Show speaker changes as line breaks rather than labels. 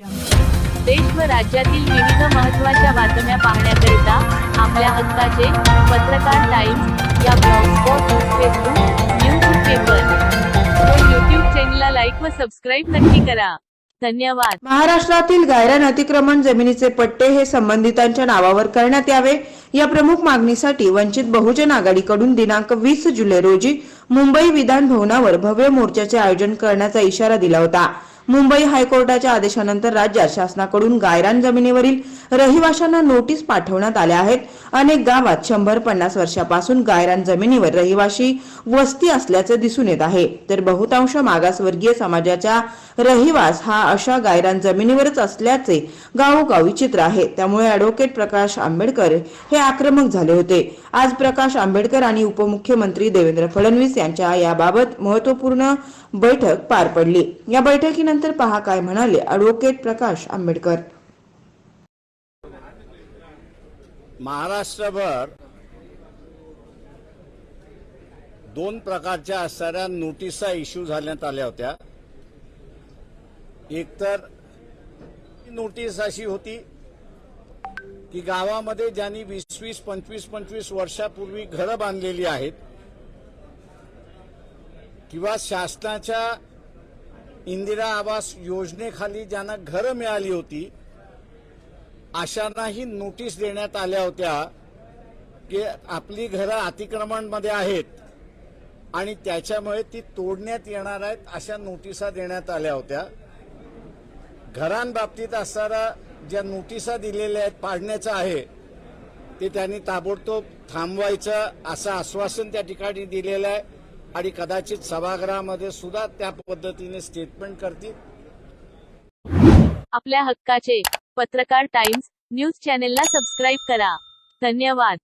देश व राज्यातील विविध महत्त्वाच्या बातम्या पाहण्याकरिता आपल्या हक्काचे पत्रकार टाइम्स या ब्लॉगस्पॉट फेसबुक न्यूज पेपर व यूट्यूब चॅनलला लाईक व सबस्क्राईब नक्की करा. धन्यवाद.
महाराष्ट्रातील गायरान अतिक्रमण जमिनीचे पट्टे हे संबंधितांच्या नावावर करण्यात यावे या प्रमुख मागणीसाठी वंचित बहुजन आघाडीकडून दिनांक वीस जुलै रोजी मुंबई विधान भवनावर भव्य मोर्चाचे आयोजन करण्याचा इशारा दिला होता. मुंबई हायकोर्टाच्या आदेशानंतर राज्यात शासनाकडून गायरान जमिनीवरील रहिवाशांना नोटीस पाठवण्यात आल्या आहेत. अनेक गावात शंभर पन्नास वर्षापासून गायरान जमिनीवर रहिवाशी वस्ती असल्याचे दिसून येत आहे. तर बहुतांश मागासवर्गीय समाजाच्या रहिवास हा अशा गायरान जमिनीवरच असल्याचे गावोगावी चित्र आहे. त्यामुळे अॅडव्होकेट प्रकाश आंबेडकर हे आक्रमक झाले होते. आज प्रकाश आंबेडकर आणि उपमुख्यमंत्री देवेंद्र फडणवीस यांच्या याबाबत महत्त्वपूर्ण बैठक पार पडली. या बैठकीनंतर पहा काय म्हणाले अॅडव्होकेट प्रकाश आंबेडकर.
महाराष्ट्रभर दोन प्रकारच्या असणाऱ्या नोटिसा इश्यू झाल्यात आल्या होत्या. एकतर नोटीस अशी होती की गावामध्ये ज्यांनी वीस वीस पंचवीस पंचवीस वर्षापूर्वी घरं बांधलेली आहेत किंवा शासनाच्या इंदिरा आवास योजनेखाली ज्यांना घरं मिळाली होती अशांनाही नोटीस देण्यात आल्या होत्या की आपली घरं अतिक्रमणमध्ये आहेत आणि त्याच्यामुळे ती तोडण्यात येणार आहेत अशा नोटिसा देण्यात आल्या होत्या. घरांबाबतीत असणाऱ्या ज्या नोटिसा दिलेल्या आहेत पाडण्याचं आहे ते त्यांनी ताबडतोब थांबवायचं असं आश्वासन त्या ठिकाणी दिलेलं आहे आणि कदाचित सभागृहामध्ये सुद्धा त्या पद्धतीने स्टेटमेंट करतील.
आपल्या हक्काचे पत्रकार टाइम्स न्यूज चॅनेलला सबस्क्राईब करा. धन्यवाद.